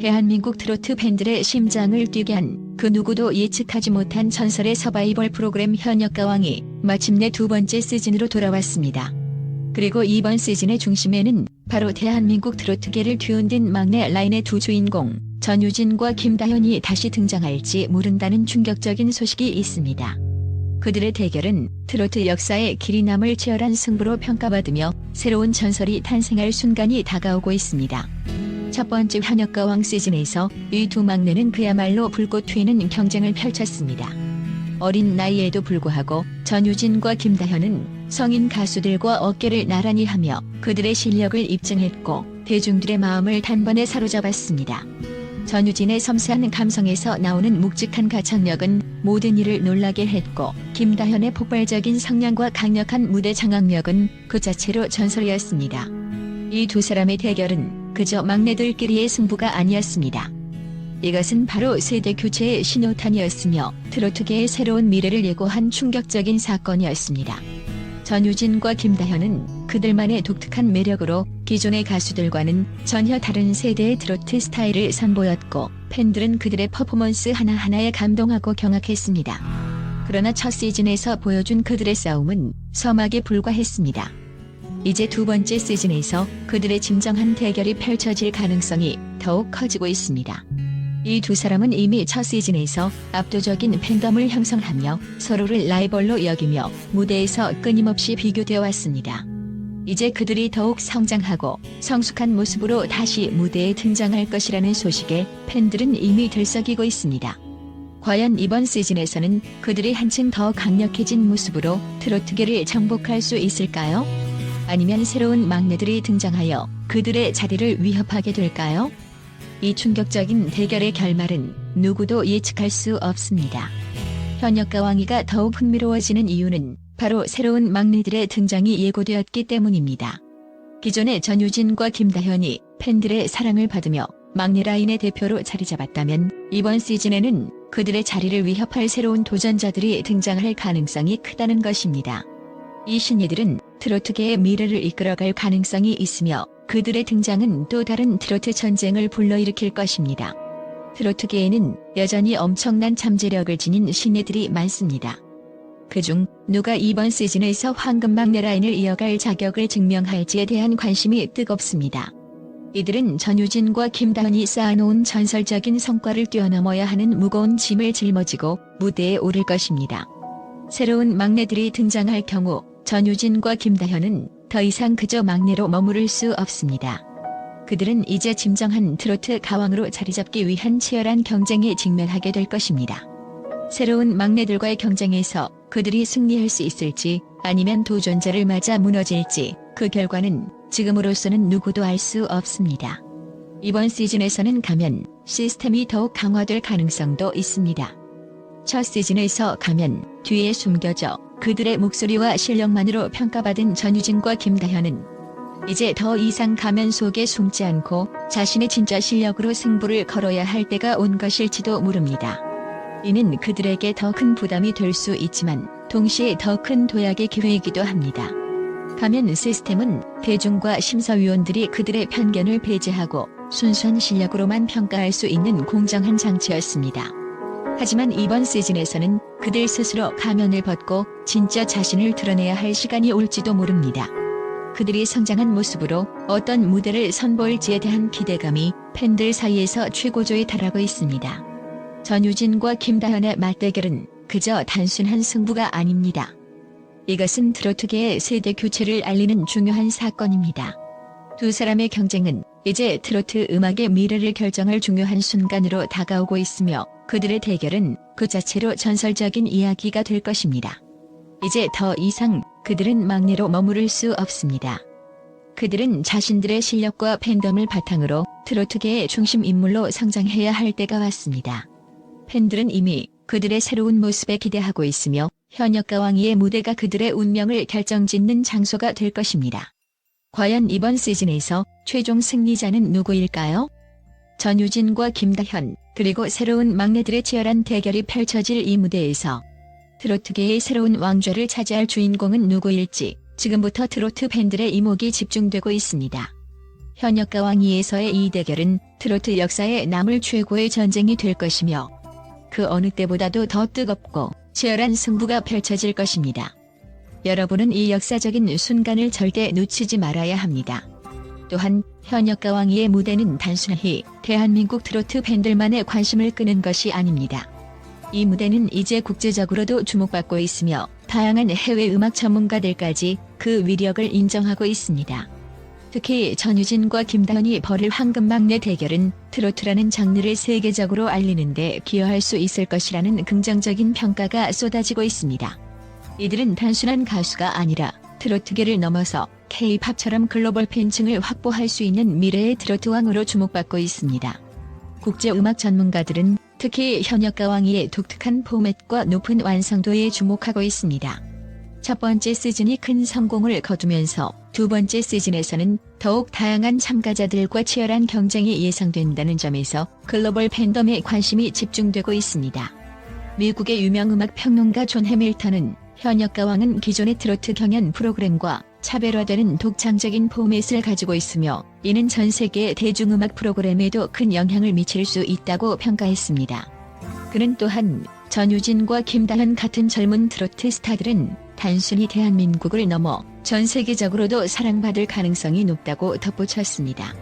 대한민국 트로트 밴드의 심장을 뛰게 한 그 누구도 예측하지 못한 전설의 서바이벌 프로그램 현역가왕이 마침내 두 번째 시즌으로 돌아왔습니다. 그리고 이번 시즌의 중심에는 바로 대한민국 트로트계를 뒤흔든 막내 라인의 두 주인공 전유진과 김다현이 다시 등장할지 모른다는 충격적인 소식이 있습니다. 그들의 대결은 트로트 역사에 길이 남을 치열한 승부로 평가받으며 새로운 전설이 탄생할 순간이 다가오고 있습니다. 첫 번째 현역가왕 시즌에서 이 두 막내는 그야말로 불꽃 튀는 경쟁을 펼쳤습니다. 어린 나이에도 불구하고 전유진과 김다현은 성인 가수들과 어깨를 나란히 하며 그들의 실력을 입증했고 대중들의 마음을 단번에 사로잡았습니다. 전유진의 섬세한 감성에서 나오는 묵직한 가창력은 모든 이를 놀라게 했고 김다현의 폭발적인 성량과 강력한 무대 장악력은 그 자체로 전설이었습니다. 이 두 사람의 대결은 그저 막내들끼리의 승부가 아니었습니다. 이것은 바로 세대 교체의 신호탄이었으며 트로트계의 새로운 미래를 예고한 충격적인 사건이었습니다. 전유진과 김다현은 그들만의 독특한 매력으로 기존의 가수들과는 전혀 다른 세대의 트로트 스타일을 선보였고 팬들은 그들의 퍼포먼스 하나하나에 감동하고 경악했습니다. 그러나 첫 시즌에서 보여준 그들의 싸움은 서막에 불과했습니다. 이제 두 번째 시즌에서 그들의 진정한 대결이 펼쳐질 가능성이 더욱 커지고 있습니다. 이 두 사람은 이미 첫 시즌에서 압도적인 팬덤을 형성하며 서로를 라이벌로 여기며 무대에서 끊임없이 비교되어 왔습니다. 이제 그들이 더욱 성장하고 성숙한 모습으로 다시 무대에 등장할 것이라는 소식에 팬들은 이미 들썩이고 있습니다. 과연 이번 시즌에서는 그들이 한층 더 강력해진 모습으로 트로트계를 정복할 수 있을까요? 아니면 새로운 막내들이 등장하여 그들의 자리를 위협하게 될까요? 이 충격적인 대결의 결말은 누구도 예측할 수 없습니다. 현역가 왕위가 더욱 흥미로워지는 이유는 바로 새로운 막내들의 등장이 예고되었기 때문입니다. 기존의 전유진과 김다현이 팬들의 사랑을 받으며 막내 라인의 대표로 자리 잡았다면 이번 시즌에는 그들의 자리를 위협할 새로운 도전자들이 등장할 가능성이 크다는 것입니다. 이 신예들은 트로트계의 미래를 이끌어갈 가능성이 있으며 그들의 등장은 또 다른 트로트 전쟁을 불러일으킬 것입니다. 트로트계에는 여전히 엄청난 잠재력을 지닌 신예들이 많습니다. 그중 누가 이번 시즌에서 황금 막내 라인을 이어갈 자격을 증명할지에 대한 관심이 뜨겁습니다. 이들은 전유진과 김다현이 쌓아놓은 전설적인 성과를 뛰어넘어야 하는 무거운 짐을 짊어지고 무대에 오를 것입니다. 새로운 막내들이 등장할 경우 전유진과 김다현은 더 이상 그저 막내로 머무를 수 없습니다. 그들은 이제 진정한 트로트 가왕으로 자리 잡기 위한 치열한 경쟁에 직면하게 될 것입니다. 새로운 막내들과의 경쟁에서 그들이 승리할 수 있을지 아니면 도전자를 맞아 무너질지 그 결과는 지금으로서는 누구도 알 수 없습니다. 이번 시즌에서는 가면 시스템이 더욱 강화될 가능성도 있습니다. 첫 시즌에서 가면 뒤에 숨겨져 그들의 목소리와 실력만으로 평가받은 전유진과 김다현은 이제 더 이상 가면 속에 숨지 않고 자신의 진짜 실력으로 승부를 걸어야 할 때가 온 것일지도 모릅니다. 이는 그들에게 더 큰 부담이 될 수 있지만 동시에 더 큰 도약의 기회이기도 합니다. 가면 시스템은 대중과 심사위원들이 그들의 편견을 배제하고 순수한 실력으로만 평가할 수 있는 공정한 장치였습니다. 하지만 이번 시즌에서는 그들 스스로 가면을 벗고 진짜 자신을 드러내야 할 시간이 올지도 모릅니다. 그들이 성장한 모습으로 어떤 무대를 선보일지에 대한 기대감이 팬들 사이에서 최고조에 달하고 있습니다. 전유진과 김다현의 맞대결은 그저 단순한 승부가 아닙니다. 이것은 트로트계의 세대 교체를 알리는 중요한 사건입니다. 두 사람의 경쟁은 이제 트로트 음악의 미래를 결정할 중요한 순간으로 다가오고 있으며 그들의 대결은 그 자체로 전설적인 이야기가 될 것입니다. 이제 더 이상 그들은 막내로 머무를 수 없습니다. 그들은 자신들의 실력과 팬덤을 바탕으로 트로트계의 중심 인물로 성장해야 할 때가 왔습니다. 팬들은 이미 그들의 새로운 모습에 기대하고 있으며 현역 가 왕위의 무대가 그들의 운명을 결정짓는 장소가 될 것입니다. 과연 이번 시즌에서 최종 승리자는 누구일까요? 전유진과 김다현, 그리고 새로운 막내들의 치열한 대결이 펼쳐질 이 무대에서 트로트계의 새로운 왕좌를 차지할 주인공은 누구일지 지금부터 트로트 팬들의 이목이 집중되고 있습니다. 현역과 왕위에서의 이 대결은 트로트 역사에 남을 최고의 전쟁이 될 것이며 그 어느 때보다도 더 뜨겁고 치열한 승부가 펼쳐질 것입니다. 여러분은 이 역사적인 순간을 절대 놓치지 말아야 합니다. 또한 현역과 왕위의 무대는 단순히 대한민국 트로트 팬들만의 관심을 끄는 것이 아닙니다. 이 무대는 이제 국제적으로도 주목받고 있으며 다양한 해외 음악 전문가들까지 그 위력을 인정하고 있습니다. 특히 전유진과 김다현이 벌일 황금막내 대결은 트로트라는 장르를 세계적으로 알리는데 기여할 수 있을 것이라는 긍정적인 평가가 쏟아지고 있습니다. 이들은 단순한 가수가 아니라 트로트계를 넘어서 K-팝처럼 글로벌 팬층을 확보할 수 있는 미래의 트로트 왕으로 주목받고 있습니다. 국제 음악 전문가들은 특히 현역 가 왕위의 독특한 포맷과 높은 완성도에 주목하고 있습니다. 첫 번째 시즌이 큰 성공을 거두면서 두 번째 시즌에서는 더욱 다양한 참가자들과 치열한 경쟁이 예상된다는 점에서 글로벌 팬덤에 관심이 집중되고 있습니다. 미국의 유명 음악 평론가 존 해밀턴은 현역 가 왕은 기존의 트로트 경연 프로그램과 차별화되는 독창적인 포맷을 가지고 있으며 이는 전 세계 대중음악 프로그램에도 큰 영향을 미칠 수 있다고 평가했습니다. 그는 또한 전유진과 김다현 같은 젊은 트로트 스타들은 단순히 대한민국을 넘어 전 세계적으로도 사랑받을 가능성이 높다고 덧붙였습니다.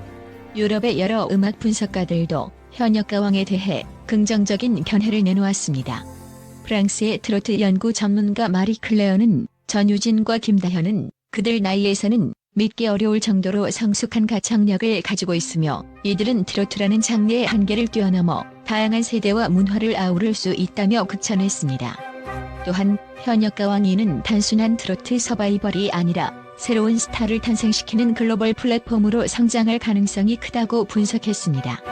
유럽의 여러 음악 분석가들도 현역 가 왕에 대해 긍정적인 견해를 내놓았습니다. 프랑스의 트로트 연구 전문가 마리 클레어는 전유진과 김다현은 그들 나이에서는 믿기 어려울 정도로 성숙한 가창력을 가지고 있으며 이들은 트로트라는 장르의 한계를 뛰어넘어 다양한 세대와 문화를 아우를 수 있다며 극찬했습니다. 또한 현역가 왕이는 단순한 트로트 서바이벌이 아니라 새로운 스타를 탄생시키는 글로벌 플랫폼으로 성장할 가능성이 크다고 분석했습니다.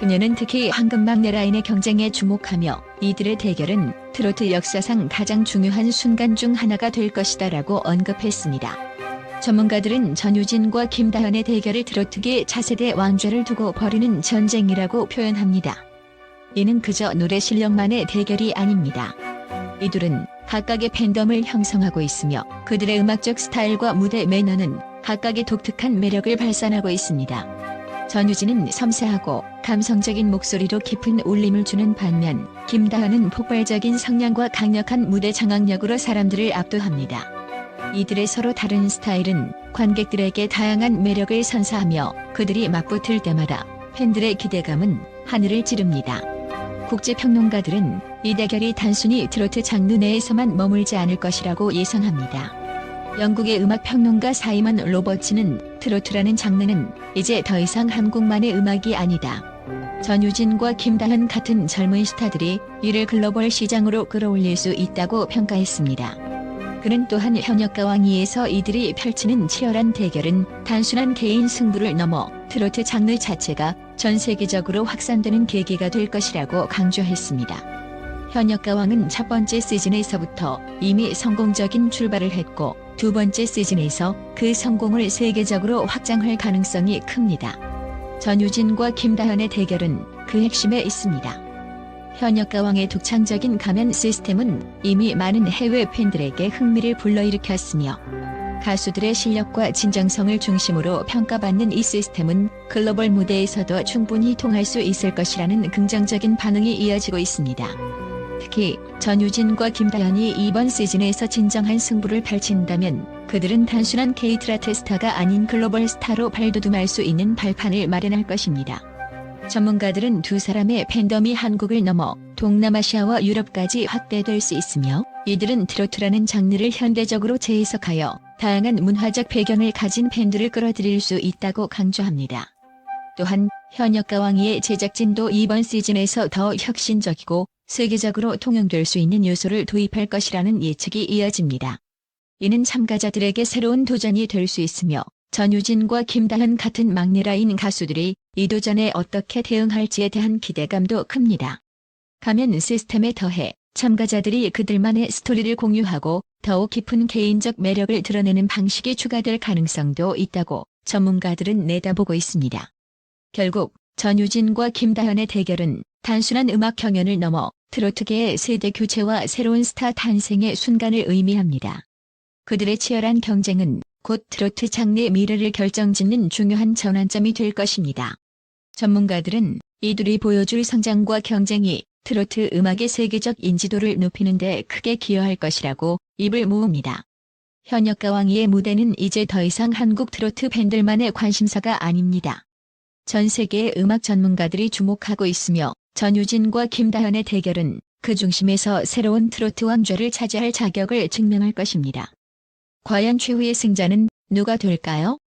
그녀는 특히 황금막내 라인의 경쟁에 주목하며 이들의 대결은 트로트 역사상 가장 중요한 순간 중 하나가 될 것이다 라고 언급했습니다. 전문가들은 전유진과 김다현의 대결을 트로트계 차세대 왕좌를 두고 벌이는 전쟁이라고 표현합니다. 이는 그저 노래 실력만의 대결이 아닙니다. 이들은 각각의 팬덤을 형성하고 있으며 그들의 음악적 스타일과 무대 매너는 각각의 독특한 매력을 발산하고 있습니다. 전유진은 섬세하고 감성적인 목소리로 깊은 울림을 주는 반면 김다현은 폭발적인 성량과 강력한 무대 장악력으로 사람들을 압도합니다. 이들의 서로 다른 스타일은 관객들에게 다양한 매력을 선사하며 그들이 맞붙을 때마다 팬들의 기대감은 하늘을 찌릅니다. 국제 평론가들은 이 대결이 단순히 트로트 장르 내에서만 머물지 않을 것이라고 예상합니다. 영국의 음악 평론가 사이먼 로버츠는 트로트라는 장르는 이제 더 이상 한국만의 음악이 아니다. 전유진과 김다현 같은 젊은 스타들이 이를 글로벌 시장으로 끌어올릴 수 있다고 평가했습니다. 그는 또한 현역가 왕위에서 이들이 펼치는 치열한 대결은 단순한 개인 승부를 넘어 트로트 장르 자체가 전 세계적으로 확산되는 계기가 될 것이라고 강조했습니다. 현역가 왕은 첫 번째 시즌에서부터 이미 성공적인 출발을 했고 두 번째 시즌에서 그 성공을 세계적으로 확장할 가능성이 큽니다. 전유진과 김다현의 대결은 그 핵심에 있습니다. 현역 가 왕의 독창적인 가면 시스템은 이미 많은 해외 팬들에게 흥미를 불러일으켰으며 가수들의 실력과 진정성을 중심으로 평가받는 이 시스템은 글로벌 무대에서도 충분히 통할 수 있을 것이라는 긍정적인 반응이 이어지고 있습니다. 특히 전유진과 김다현이 이번 시즌에서 진정한 승부를 펼친다면 그들은 단순한 케이트라트 스타가 아닌 글로벌 스타로 발돋움할 수 있는 발판을 마련할 것입니다. 전문가들은 두 사람의 팬덤이 한국을 넘어 동남아시아와 유럽까지 확대될 수 있으며 이들은 트로트라는 장르를 현대적으로 재해석하여 다양한 문화적 배경을 가진 팬들을 끌어들일 수 있다고 강조합니다. 또한 현역 가 왕위의 제작진도 이번 시즌에서 더 혁신적이고 세계적으로 통용될 수 있는 요소를 도입할 것이라는 예측이 이어집니다. 이는 참가자들에게 새로운 도전이 될 수 있으며 전유진과 김다현 같은 막내라인 가수들이 이 도전에 어떻게 대응할지에 대한 기대감도 큽니다. 가면 시스템에 더해 참가자들이 그들만의 스토리를 공유하고 더욱 깊은 개인적 매력을 드러내는 방식이 추가될 가능성도 있다고 전문가들은 내다보고 있습니다. 결국 전유진과 김다현의 대결은 단순한 음악 경연을 넘어 트로트계의 세대 교체와 새로운 스타 탄생의 순간을 의미합니다. 그들의 치열한 경쟁은 곧 트로트 장르의 미래를 결정짓는 중요한 전환점이 될 것입니다. 전문가들은 이들이 보여줄 성장과 경쟁이 트로트 음악의 세계적 인지도를 높이는 데 크게 기여할 것이라고 입을 모읍니다. 현역 가왕이의 무대는 이제 더 이상 한국 트로트 팬들만의 관심사가 아닙니다. 전 세계의 음악 전문가들이 주목하고 있으며 전유진과 김다현의 대결은 그 중심에서 새로운 트로트 왕좌를 차지할 자격을 증명할 것입니다. 과연 최후의 승자는 누가 될까요?